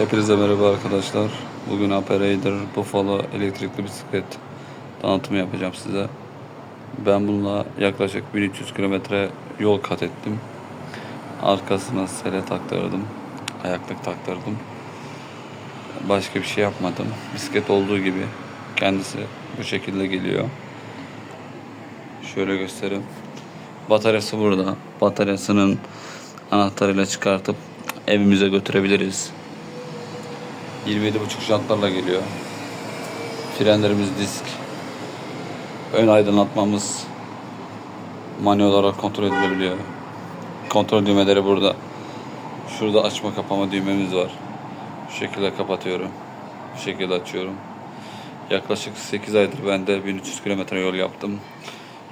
Hepinize merhaba arkadaşlar. Bugün Operator Buffalo elektrikli bisiklet tanıtımı yapacağım size. Ben bununla yaklaşık 1300 kilometre yol kat ettim. Arkasına sele taktırdım. Ayaklık taktırdım. Başka bir şey yapmadım. Bisiklet olduğu gibi kendisi bu şekilde geliyor. Şöyle göstereyim. Bataryası burada. Bataryasının anahtarıyla çıkartıp evimize götürebiliriz. 27,5 jantlarla geliyor. Frenlerimiz disk. Ön aydınlatmamız manuel olarak kontrol edilebiliyor. Kontrol düğmeleri burada. Şurada açma kapama düğmemiz var. Şu şekilde kapatıyorum. Bu şekilde açıyorum. Yaklaşık 8 aydır ben de 1300 kilometre yol yaptım.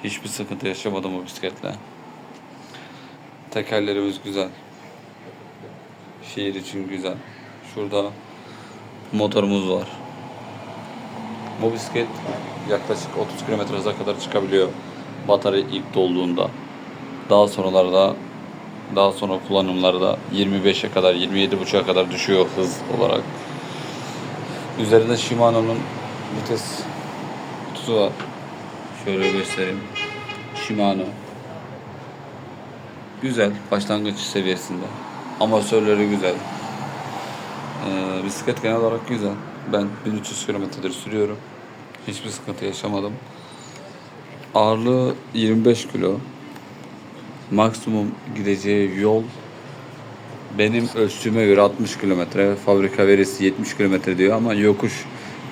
Hiçbir sıkıntı yaşamadım bu bisikletle. Tekerlerimiz güzel. Şehir için güzel. Şurada motorumuz var. Bu bisiklet yaklaşık 30 km hıza kadar çıkabiliyor. Batarya ilk dolduğunda. Daha sonralarda daha sonra kullanımlarda 25'e kadar 27.5'a kadar düşüyor hız olarak. Üzerinde Shimano'nun vites kutusu var. Şöyle göstereyim. Shimano. Güzel. Başlangıç seviyesinde. Amatörleri güzel. Ee, bisiklet genel olarak güzel. Ben 1300 kilometredir sürüyorum. Hiçbir sıkıntı yaşamadım. Ağırlığı 25 kilo. Maksimum gideceği yol benim ölçtüğüme göre 60 kilometre. Fabrika verisi 70 kilometre diyor ama yokuş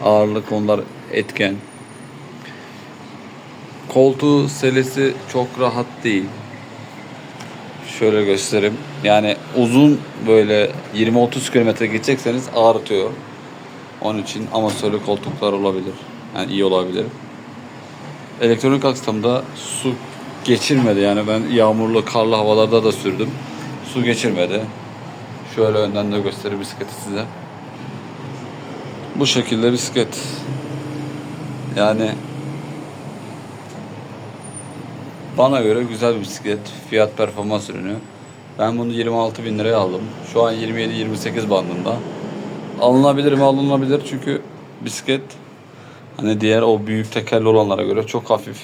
ağırlık onlar etken. Koltuğu selesi çok rahat değil. Şöyle göstereyim. Yani uzun böyle 20-30 kilometre gidecekseniz ağrıtıyor. Onun için amatörlü koltuklar olabilir. Yani iyi olabilir. Elektronik aksamda su geçirmedi. Yani ben yağmurlu, karlı havalarda da sürdüm. Su geçirmedi. Şöyle önden de göstereyim bisikleti size. Bu şekilde bisiklet. Yani bana göre güzel bir bisiklet. Fiyat performans ürünü. Ben bunu 26 bin liraya aldım. Şu an 27-28 bandında. Alınabilir mi? Alınabilir çünkü bisiklet hani diğer o büyük tekerli olanlara göre çok hafif.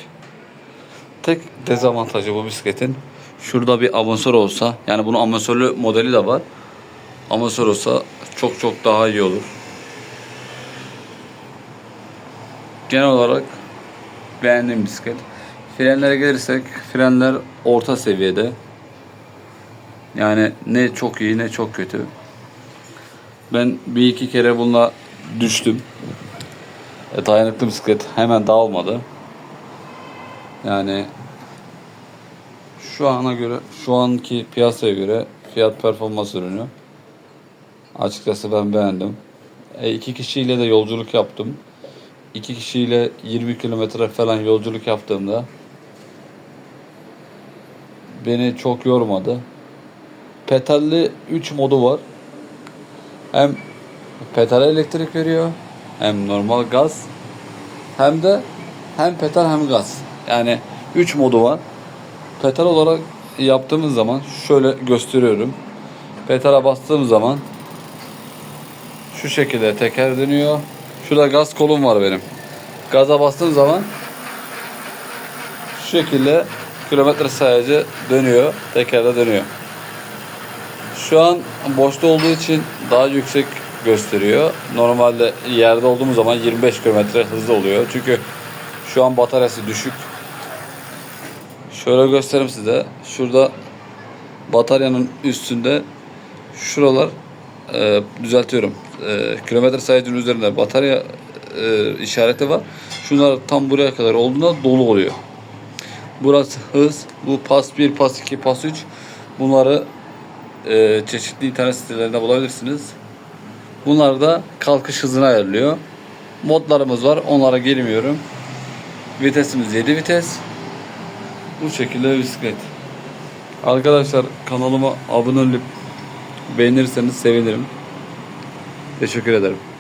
Tek dezavantajı bu bisikletin şurada bir amasör olsa yani bunun amasörlü modeli de var. Amasör olsa çok çok daha iyi olur. Genel olarak beğendiğim bisiklet. Frenlere gelirsek frenler orta seviyede. Yani ne çok iyi ne çok kötü. Ben bir iki kere bununla düştüm. E, dayanıklı bisiklet hemen dağılmadı. Yani şu ana göre, şu anki piyasaya göre fiyat performans ürünü. Açıkçası ben beğendim. E, iki kişiyle de yolculuk yaptım. İki kişiyle 20 kilometre falan yolculuk yaptığımda beni çok yormadı. Pedalli 3 modu var. Hem pedale elektrik veriyor hem normal gaz hem de hem pedal hem gaz. Yani 3 modu var. Pedal olarak yaptığımız zaman şöyle gösteriyorum. Pedala bastığım zaman şu şekilde teker dönüyor. Şurada gaz kolum var benim. Gaza bastığım zaman şu şekilde kilometre sayacı dönüyor. Tekerde dönüyor. Şu an boşta olduğu için daha yüksek gösteriyor. Normalde yerde olduğumuz zaman 25 km hızlı oluyor. Çünkü şu an bataryası düşük. Şöyle göstereyim size. Şurada bataryanın üstünde şuralar e, düzeltiyorum. E, kilometre sayacının üzerinde batarya e, işareti var. Şunlar tam buraya kadar olduğunda dolu oluyor. Burası hız. Bu pas 1, pas 2, pas 3. Bunları e, çeşitli internet sitelerinde bulabilirsiniz. Bunlar da kalkış hızını ayarlıyor. Modlarımız var. Onlara girmiyorum. Vitesimiz 7 vites. Bu şekilde bisiklet. Arkadaşlar kanalıma abone olup beğenirseniz sevinirim. Teşekkür ederim.